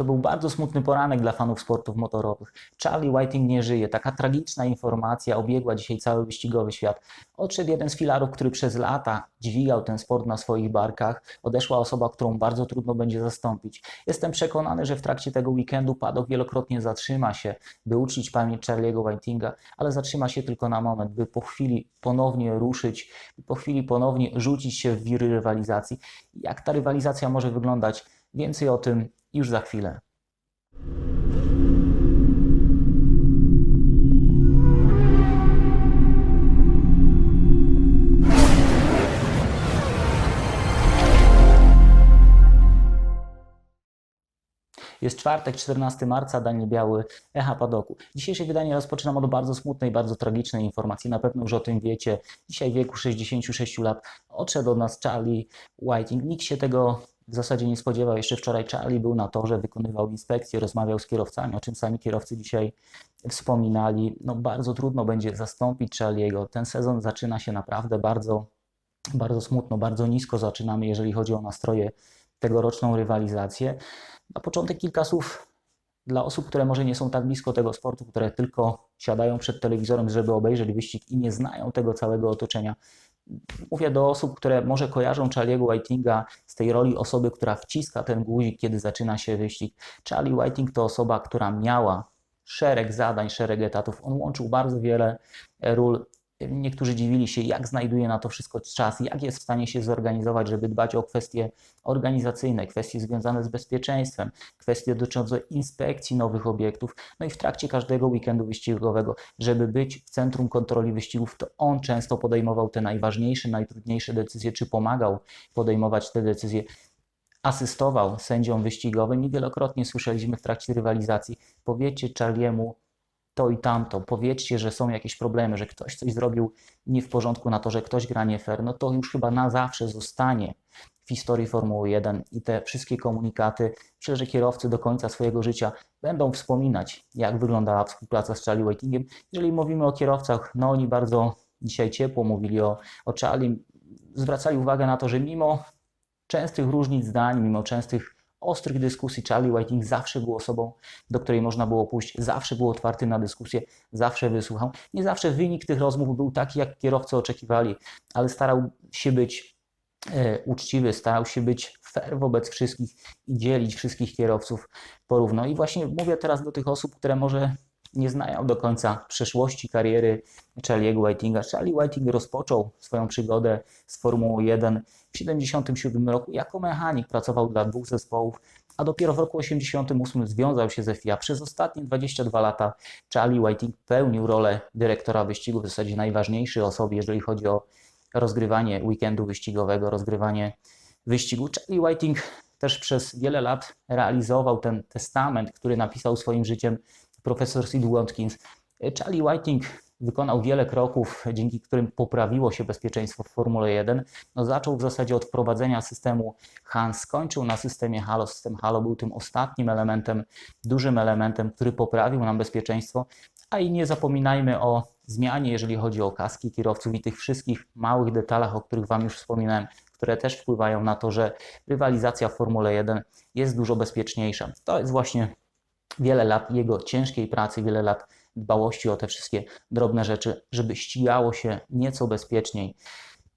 To był bardzo smutny poranek dla fanów sportów motorowych. Charlie Whiting nie żyje. Taka tragiczna informacja obiegła dzisiaj cały wyścigowy świat. Odszedł jeden z filarów, który przez lata dźwigał ten sport na swoich barkach. Odeszła osoba, którą bardzo trudno będzie zastąpić. Jestem przekonany, że w trakcie tego weekendu padok wielokrotnie zatrzyma się, by uczcić pamięć Charlie'ego Whitinga, ale zatrzyma się tylko na moment, by po chwili ponownie ruszyć, by po chwili ponownie rzucić się w wiry rywalizacji. Jak ta rywalizacja może wyglądać? Więcej o tym już za chwilę. Jest czwartek, 14 marca, Daniel Biały, Echa Padoku. Dzisiejsze wydanie rozpoczynam od bardzo smutnej, bardzo tragicznej informacji. Na pewno już o tym wiecie. Dzisiaj w wieku 66 lat odszedł od nas Charlie Whiting. Nikt się tego w zasadzie nie spodziewał. Jeszcze wczoraj Charlie był na torze, wykonywał inspekcję, rozmawiał z kierowcami, o czym sami kierowcy dzisiaj wspominali. No bardzo trudno będzie zastąpić Charliego. Ten sezon zaczyna się naprawdę bardzo, bardzo smutno, bardzo nisko zaczynamy, jeżeli chodzi o nastroje tegoroczną rywalizację. Na początek kilka słów dla osób, które może nie są tak blisko tego sportu, które tylko siadają przed telewizorem, żeby obejrzeć wyścig i nie znają tego całego otoczenia. Mówię do osób, które może kojarzą Charlie'ego Whitinga z tej roli osoby, która wciska ten guzik, kiedy zaczyna się wyścig. Charlie Whiting to osoba, która miała szereg zadań, szereg etatów. On łączył bardzo wiele ról Niektórzy dziwili się, jak znajduje na to wszystko czas, jak jest w stanie się zorganizować, żeby dbać o kwestie organizacyjne, kwestie związane z bezpieczeństwem, kwestie dotyczące inspekcji nowych obiektów. No i w trakcie każdego weekendu wyścigowego, żeby być w centrum kontroli wyścigów, to on często podejmował te najważniejsze, najtrudniejsze decyzje, czy pomagał podejmować te decyzje asystował sędziom wyścigowym i wielokrotnie słyszeliśmy w trakcie rywalizacji, powiedzcie Charliemu, to i tamto, powiedzcie, że są jakieś problemy, że ktoś coś zrobił nie w porządku na to, że ktoś gra nie fair, no to już chyba na zawsze zostanie w historii Formuły 1 i te wszystkie komunikaty, myślę, że kierowcy do końca swojego życia będą wspominać, jak wyglądała współpraca z Charlie Whitingiem. Jeżeli mówimy o kierowcach, no oni bardzo dzisiaj ciepło mówili o, o Charlie, zwracali uwagę na to, że mimo częstych różnic zdań, mimo częstych ostrych dyskusji. Charlie Whiting zawsze był osobą, do której można było pójść, zawsze był otwarty na dyskusję, zawsze wysłuchał. Nie zawsze wynik tych rozmów był taki, jak kierowcy oczekiwali, ale starał się być e, uczciwy, starał się być fair wobec wszystkich i dzielić wszystkich kierowców porówno. I właśnie mówię teraz do tych osób, które może nie znają do końca przeszłości kariery Charlie'ego Whitinga. Charlie Whiting rozpoczął swoją przygodę z Formułą 1 w 1977 roku jako mechanik, pracował dla dwóch zespołów, a dopiero w roku 1988 związał się ze FIA. Przez ostatnie 22 lata Charlie Whiting pełnił rolę dyrektora wyścigu, w zasadzie najważniejszej osoby, jeżeli chodzi o rozgrywanie weekendu wyścigowego, rozgrywanie wyścigu. Charlie Whiting też przez wiele lat realizował ten testament, który napisał swoim życiem profesor Sid Watkins. Charlie Whiting wykonał wiele kroków, dzięki którym poprawiło się bezpieczeństwo w Formule 1. No, zaczął w zasadzie od wprowadzenia systemu HANS, skończył na systemie HALO. System HALO był tym ostatnim elementem, dużym elementem, który poprawił nam bezpieczeństwo. A i nie zapominajmy o zmianie, jeżeli chodzi o kaski kierowców i tych wszystkich małych detalach, o których Wam już wspominałem, które też wpływają na to, że rywalizacja w Formule 1 jest dużo bezpieczniejsza. To jest właśnie wiele lat jego ciężkiej pracy, wiele lat dbałości o te wszystkie drobne rzeczy, żeby ścigało się nieco bezpieczniej.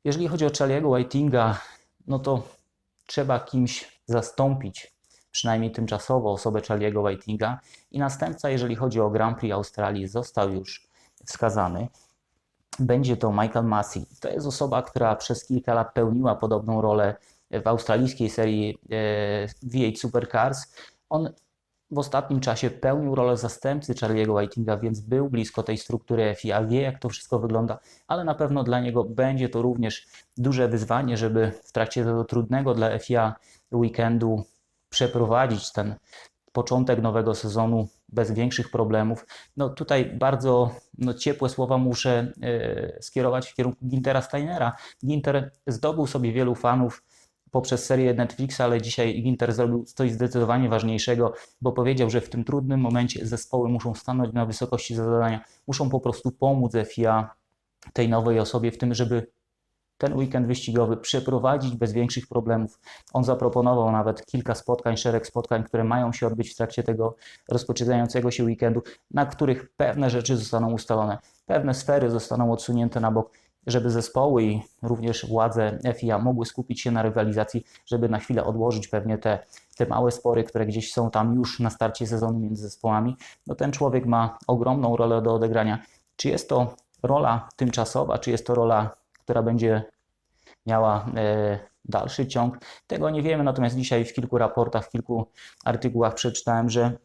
Jeżeli chodzi o Charlie'ego Whitinga, no to trzeba kimś zastąpić, przynajmniej tymczasowo, osobę Charlie'ego Whitinga i następca, jeżeli chodzi o Grand Prix Australii, został już wskazany. Będzie to Michael Massey. To jest osoba, która przez kilka lat pełniła podobną rolę w australijskiej serii e, V8 Supercars. On w ostatnim czasie pełnił rolę zastępcy Charlie'ego Whitinga, więc był blisko tej struktury FIA, wie jak to wszystko wygląda, ale na pewno dla niego będzie to również duże wyzwanie, żeby w trakcie tego trudnego dla FIA weekendu przeprowadzić ten początek nowego sezonu bez większych problemów. No tutaj bardzo no, ciepłe słowa muszę e, skierować w kierunku Gintera Steinera. Ginter zdobył sobie wielu fanów poprzez serię Netflixa, ale dzisiaj Ginter zrobił coś zdecydowanie ważniejszego, bo powiedział, że w tym trudnym momencie zespoły muszą stanąć na wysokości zadania, muszą po prostu pomóc FIA tej nowej osobie w tym, żeby ten weekend wyścigowy przeprowadzić bez większych problemów. On zaproponował nawet kilka spotkań, szereg spotkań, które mają się odbyć w trakcie tego rozpoczynającego się weekendu, na których pewne rzeczy zostaną ustalone, pewne sfery zostaną odsunięte na bok, żeby zespoły i również władze FIA mogły skupić się na rywalizacji, żeby na chwilę odłożyć pewnie te, te małe spory, które gdzieś są tam już na starcie sezonu między zespołami. No ten człowiek ma ogromną rolę do odegrania. Czy jest to rola tymczasowa, czy jest to rola, która będzie miała e, dalszy ciąg? Tego nie wiemy, natomiast dzisiaj w kilku raportach, w kilku artykułach przeczytałem, że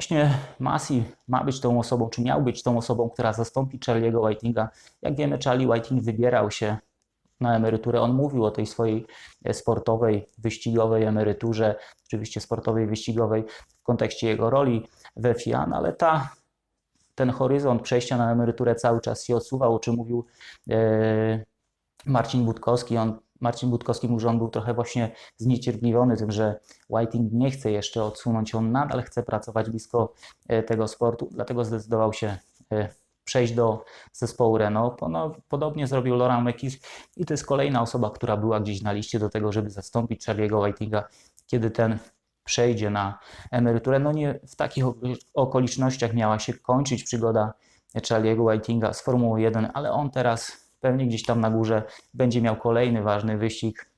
Właśnie Masi ma być tą osobą, czy miał być tą osobą, która zastąpi Charlie'ego Whitinga. Jak wiemy, Charlie Whiting wybierał się na emeryturę. On mówił o tej swojej e, sportowej, wyścigowej emeryturze, oczywiście sportowej, wyścigowej w kontekście jego roli we FIA, no ale ta, ten horyzont przejścia na emeryturę cały czas się odsuwał, o czym mówił e, Marcin Budkowski. On Marcin Budkowski mówił, że on był trochę właśnie zniecierpliwiony tym, że Whiting nie chce jeszcze odsunąć, on nadal chce pracować blisko e, tego sportu, dlatego zdecydował się e, przejść do zespołu Renault. No, podobnie zrobił Laurent Mekis i to jest kolejna osoba, która była gdzieś na liście do tego, żeby zastąpić Charlie'ego Whitinga, kiedy ten przejdzie na emeryturę. No nie w takich okolicznościach miała się kończyć przygoda Charlie'ego Whitinga z Formuły 1, ale on teraz pewnie gdzieś tam na górze będzie miał kolejny ważny wyścig,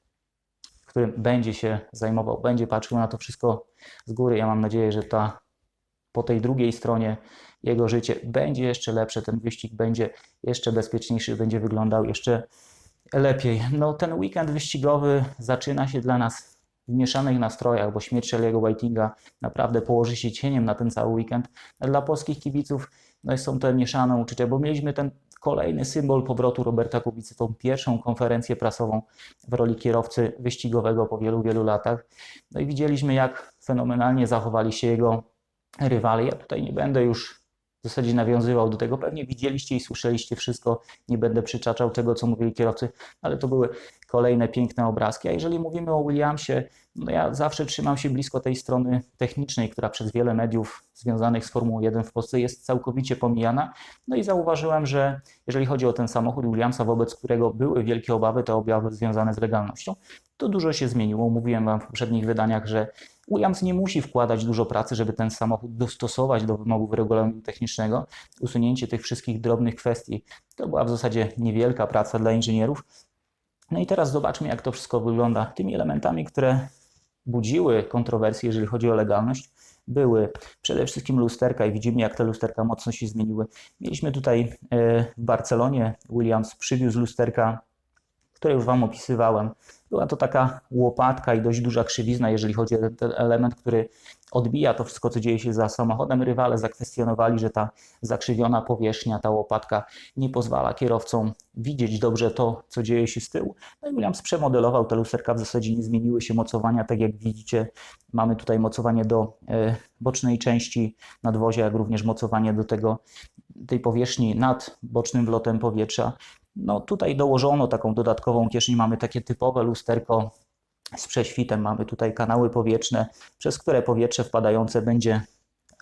którym będzie się zajmował, będzie patrzył na to wszystko z góry. Ja mam nadzieję, że ta po tej drugiej stronie jego życie będzie jeszcze lepsze, ten wyścig będzie jeszcze bezpieczniejszy, będzie wyglądał jeszcze lepiej. No, ten weekend wyścigowy zaczyna się dla nas w mieszanych nastrojach, bo śmierć Charlie'ego Whitinga naprawdę położy się cieniem na ten cały weekend. Dla polskich kibiców no, są to mieszane uczucia, bo mieliśmy ten kolejny symbol powrotu Roberta Kubicy, tą pierwszą konferencję prasową w roli kierowcy wyścigowego po wielu, wielu latach. No i widzieliśmy, jak fenomenalnie zachowali się jego rywale. Ja tutaj nie będę już w zasadzie nawiązywał do tego. Pewnie widzieliście i słyszeliście wszystko. Nie będę przyczaczał tego, co mówili kierowcy, ale to były kolejne piękne obrazki. A jeżeli mówimy o Williamsie, no ja zawsze trzymam się blisko tej strony technicznej, która przez wiele mediów związanych z Formułą 1 w Polsce jest całkowicie pomijana. No i zauważyłem, że jeżeli chodzi o ten samochód Williamsa, wobec którego były wielkie obawy, te obawy związane z legalnością, to dużo się zmieniło. Mówiłem Wam w poprzednich wydaniach, że Williams nie musi wkładać dużo pracy, żeby ten samochód dostosować do wymogów regulaminu technicznego. Usunięcie tych wszystkich drobnych kwestii to była w zasadzie niewielka praca dla inżynierów. No i teraz zobaczmy, jak to wszystko wygląda. Tymi elementami, które budziły kontrowersje, jeżeli chodzi o legalność, były przede wszystkim lusterka i widzimy, jak te lusterka mocno się zmieniły. Mieliśmy tutaj e, w Barcelonie, Williams przywiózł lusterka, które już Wam opisywałem. Była to taka łopatka i dość duża krzywizna, jeżeli chodzi o ten element, który odbija to wszystko, co dzieje się za samochodem. Rywale zakwestionowali, że ta zakrzywiona powierzchnia, ta łopatka nie pozwala kierowcom widzieć dobrze to, co dzieje się z tyłu. No i Williams przemodelował te lusterka, w zasadzie nie zmieniły się mocowania, tak jak widzicie. Mamy tutaj mocowanie do e, bocznej części nadwozia, jak również mocowanie do tego, tej powierzchni nad bocznym wlotem powietrza. No tutaj dołożono taką dodatkową kieszeń, mamy takie typowe lusterko z prześwitem, mamy tutaj kanały powietrzne, przez które powietrze wpadające będzie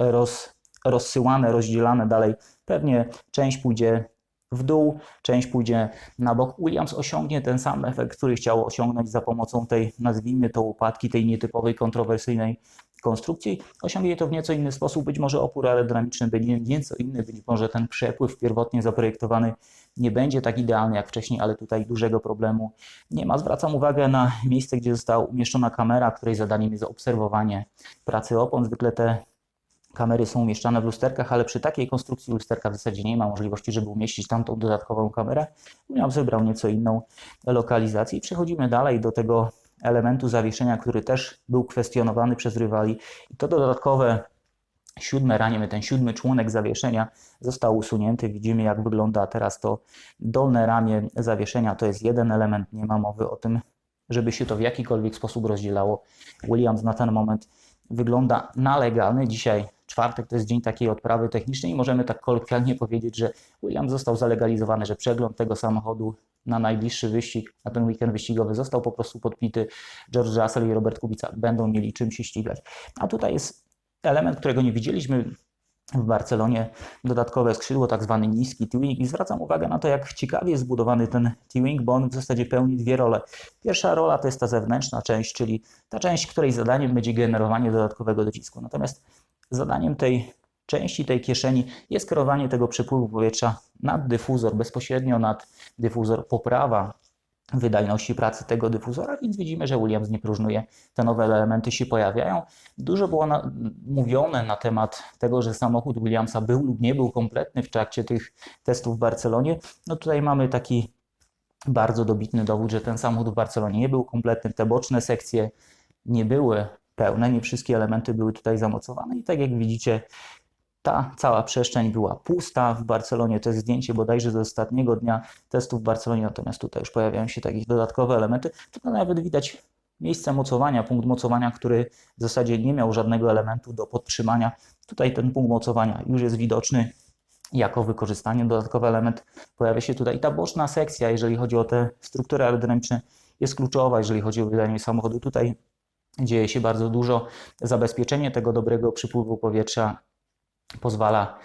roz, rozsyłane, rozdzielane dalej. Pewnie część pójdzie w dół, część pójdzie na bok. Williams osiągnie ten sam efekt, który chciał osiągnąć za pomocą tej, nazwijmy to, upadki, tej nietypowej, kontrowersyjnej konstrukcji. Osiągnie to w nieco inny sposób. Być może opór aerodynamiczny będzie nieco inny, być może ten przepływ pierwotnie zaprojektowany nie będzie tak idealny jak wcześniej, ale tutaj dużego problemu nie ma. Zwracam uwagę na miejsce, gdzie została umieszczona kamera, której zadaniem jest obserwowanie pracy opon. Zwykle te kamery są umieszczane w lusterkach, ale przy takiej konstrukcji lusterka w zasadzie nie ma możliwości, żeby umieścić tamtą dodatkową kamerę. Williams wybrał nieco inną lokalizację przechodzimy dalej do tego elementu zawieszenia, który też był kwestionowany przez rywali. I to dodatkowe siódme ramię, ten siódmy członek zawieszenia został usunięty. Widzimy, jak wygląda teraz to dolne ramię zawieszenia. To jest jeden element, nie ma mowy o tym, żeby się to w jakikolwiek sposób rozdzielało. Williams na ten moment wygląda na legalny. Dzisiaj czwartek to jest dzień takiej odprawy technicznej i możemy tak kolokwialnie powiedzieć, że Williams został zalegalizowany, że przegląd tego samochodu na najbliższy wyścig, na ten weekend wyścigowy został po prostu podpity. George Russell i Robert Kubica będą mieli czym się ścigać. A tutaj jest element, którego nie widzieliśmy w Barcelonie dodatkowe skrzydło, tak zwany niski T-wing i zwracam uwagę na to, jak ciekawie jest zbudowany ten T-wing, bo on w zasadzie pełni dwie role. Pierwsza rola to jest ta zewnętrzna część, czyli ta część, której zadaniem będzie generowanie dodatkowego docisku. Natomiast zadaniem tej części tej kieszeni jest kierowanie tego przepływu powietrza nad dyfuzor, bezpośrednio nad dyfuzor, poprawa wydajności pracy tego dyfuzora, więc widzimy, że Williams nie próżnuje, te nowe elementy się pojawiają. Dużo było na, mówione na temat tego, że samochód Williamsa był lub nie był kompletny w trakcie tych testów w Barcelonie. No tutaj mamy taki bardzo dobitny dowód, że ten samochód w Barcelonie nie był kompletny, te boczne sekcje nie były pełne, nie wszystkie elementy były tutaj zamocowane i tak jak widzicie, ta cała przestrzeń była pusta w Barcelonie. To jest zdjęcie bodajże z ostatniego dnia testów w Barcelonie, natomiast tutaj już pojawiają się takie dodatkowe elementy. Tutaj nawet widać miejsce mocowania, punkt mocowania, który w zasadzie nie miał żadnego elementu do podtrzymania. Tutaj ten punkt mocowania już jest widoczny jako wykorzystanie. Dodatkowy element pojawia się tutaj. I ta boczna sekcja, jeżeli chodzi o te struktury aerodynamiczne, jest kluczowa, jeżeli chodzi o wydanie samochodu. Tutaj dzieje się bardzo dużo. Zabezpieczenie tego dobrego przypływu powietrza pozwala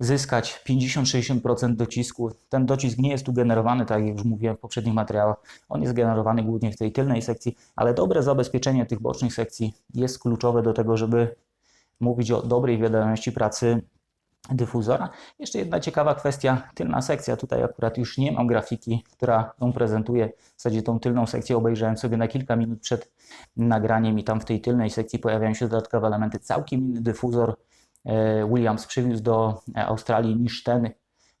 zyskać 50-60% docisku. Ten docisk nie jest tu generowany, tak jak już mówiłem w poprzednich materiałach, on jest generowany głównie w tej tylnej sekcji, ale dobre zabezpieczenie tych bocznych sekcji jest kluczowe do tego, żeby mówić o dobrej wydajności pracy dyfuzora. Jeszcze jedna ciekawa kwestia, tylna sekcja. Tutaj akurat już nie mam grafiki, która ją prezentuje. W zasadzie tą tylną sekcję obejrzałem sobie na kilka minut przed nagraniem i tam w tej tylnej sekcji pojawiają się dodatkowe elementy. Całkiem inny dyfuzor, E, Williams przywiózł do e, Australii niż ten,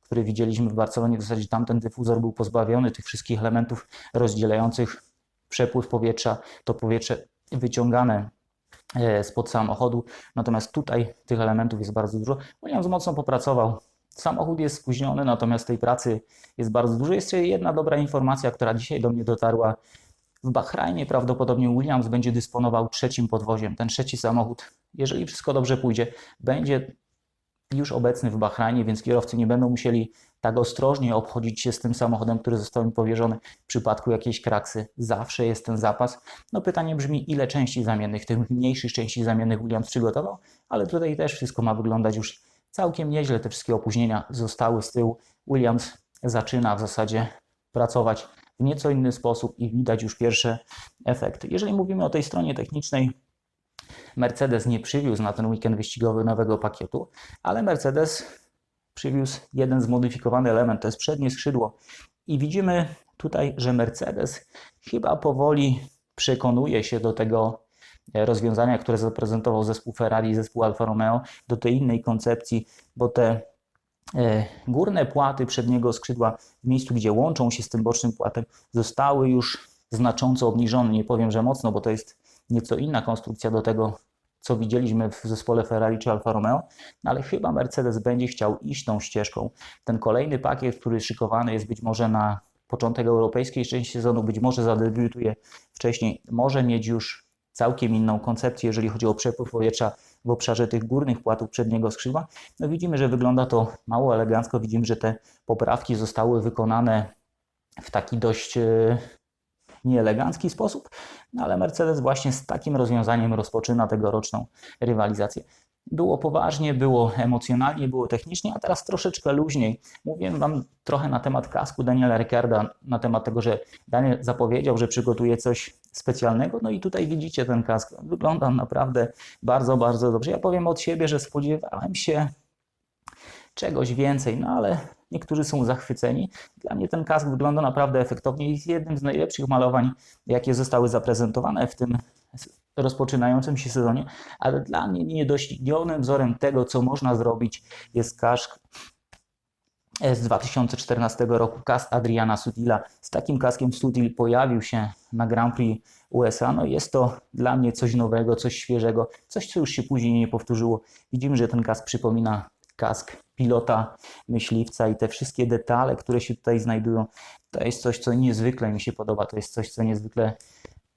który widzieliśmy w Barcelonie. W zasadzie tamten dyfuzor był pozbawiony tych wszystkich elementów rozdzielających przepływ powietrza, to powietrze wyciągane spod samochodu. Natomiast tutaj tych elementów jest bardzo dużo. Williams mocno popracował. Samochód jest spóźniony, natomiast tej pracy jest bardzo dużo. Jest jeszcze jedna dobra informacja, która dzisiaj do mnie dotarła. W Bahrajnie prawdopodobnie Williams będzie dysponował trzecim podwoziem. Ten trzeci samochód jeżeli wszystko dobrze pójdzie, będzie już obecny w Bahrajnie, więc kierowcy nie będą musieli tak ostrożnie obchodzić się z tym samochodem, który został im powierzony w przypadku jakiejś kraksy. Zawsze jest ten zapas. No pytanie brzmi, ile części zamiennych, tych mniejszych części zamiennych Williams przygotował, ale tutaj też wszystko ma wyglądać już całkiem nieźle. Te wszystkie opóźnienia zostały z tyłu. Williams zaczyna w zasadzie pracować w nieco inny sposób i widać już pierwsze efekty. Jeżeli mówimy o tej stronie technicznej, Mercedes nie przywiózł na ten weekend wyścigowy nowego pakietu, ale Mercedes przywiózł jeden zmodyfikowany element, to jest przednie skrzydło. I widzimy tutaj, że Mercedes chyba powoli przekonuje się do tego rozwiązania, które zaprezentował zespół Ferrari i zespół Alfa Romeo, do tej innej koncepcji, bo te e, górne płaty przedniego skrzydła w miejscu, gdzie łączą się z tym bocznym płatem, zostały już znacząco obniżone. Nie powiem, że mocno, bo to jest nieco inna konstrukcja do tego, co widzieliśmy w zespole Ferrari czy Alfa Romeo, no ale chyba Mercedes będzie chciał iść tą ścieżką. Ten kolejny pakiet, który szykowany jest być może na początek europejskiej części sezonu, być może zadebiutuje wcześniej, może mieć już całkiem inną koncepcję, jeżeli chodzi o przepływ powietrza w obszarze tych górnych płatów przedniego skrzydła. No widzimy, że wygląda to mało elegancko, widzimy, że te poprawki zostały wykonane w taki dość e, nieelegancki sposób, no ale Mercedes właśnie z takim rozwiązaniem rozpoczyna tegoroczną rywalizację. Było poważnie, było emocjonalnie, było technicznie, a teraz troszeczkę luźniej. Mówiłem Wam trochę na temat kasku Daniela Ricciarda, na temat tego, że Daniel zapowiedział, że przygotuje coś specjalnego. No i tutaj widzicie ten kask. Wygląda naprawdę bardzo, bardzo dobrze. Ja powiem od siebie, że spodziewałem się czegoś więcej, no ale niektórzy są zachwyceni. Dla mnie ten kask wygląda naprawdę efektownie i jest jednym z najlepszych malowań, jakie zostały zaprezentowane w tym rozpoczynającym się sezonie, ale dla mnie niedoścignionym wzorem tego, co można zrobić, jest kask z 2014 roku, kask Adriana Sudila. Z takim kaskiem Sudil pojawił się na Grand Prix USA. No jest to dla mnie coś nowego, coś świeżego, coś, co już się później nie powtórzyło. Widzimy, że ten kask przypomina kask pilota, myśliwca i te wszystkie detale, które się tutaj znajdują, to jest coś, co niezwykle mi się podoba, to jest coś, co niezwykle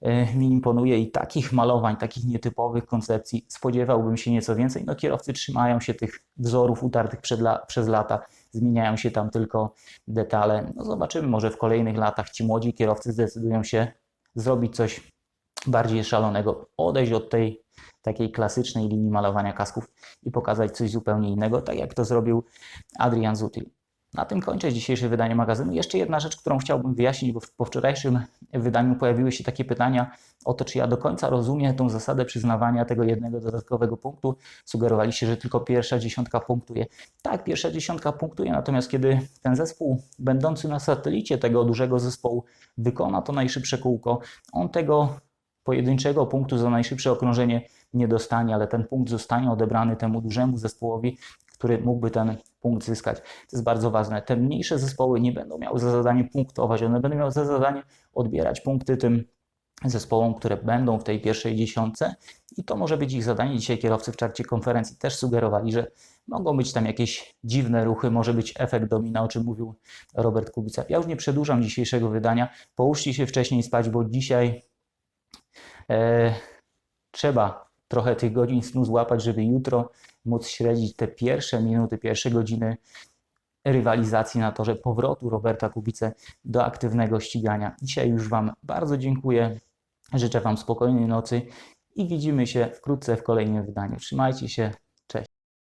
e, mi imponuje i takich malowań, takich nietypowych koncepcji spodziewałbym się nieco więcej. No kierowcy trzymają się tych wzorów utartych la przez lata, zmieniają się tam tylko detale. No zobaczymy, może w kolejnych latach ci młodzi kierowcy zdecydują się zrobić coś bardziej szalonego, odejść od tej takiej klasycznej linii malowania kasków i pokazać coś zupełnie innego, tak jak to zrobił Adrian Zutil. Na tym kończę dzisiejsze wydanie magazynu. Jeszcze jedna rzecz, którą chciałbym wyjaśnić, bo po wczorajszym wydaniu pojawiły się takie pytania o to, czy ja do końca rozumiem tą zasadę przyznawania tego jednego dodatkowego punktu. Sugerowaliście, że tylko pierwsza dziesiątka punktuje. Tak, pierwsza dziesiątka punktuje, natomiast kiedy ten zespół będący na satelicie tego dużego zespołu wykona to najszybsze kółko, on tego pojedynczego punktu za najszybsze okrążenie nie dostanie, ale ten punkt zostanie odebrany temu dużemu zespołowi, który mógłby ten punkt zyskać. To jest bardzo ważne. Te mniejsze zespoły nie będą miały za zadanie punktować, one będą miały za zadanie odbierać punkty tym zespołom, które będą w tej pierwszej dziesiątce i to może być ich zadanie. Dzisiaj kierowcy w trakcie konferencji też sugerowali, że mogą być tam jakieś dziwne ruchy, może być efekt domina, o czym mówił Robert Kubica. Ja już nie przedłużam dzisiejszego wydania. Połóżcie się wcześniej spać, bo dzisiaj trzeba trochę tych godzin snu złapać, żeby jutro móc śledzić te pierwsze minuty, pierwsze godziny rywalizacji na torze powrotu Roberta Kubice do aktywnego ścigania. Dzisiaj już Wam bardzo dziękuję. Życzę Wam spokojnej nocy i widzimy się wkrótce w kolejnym wydaniu. Trzymajcie się.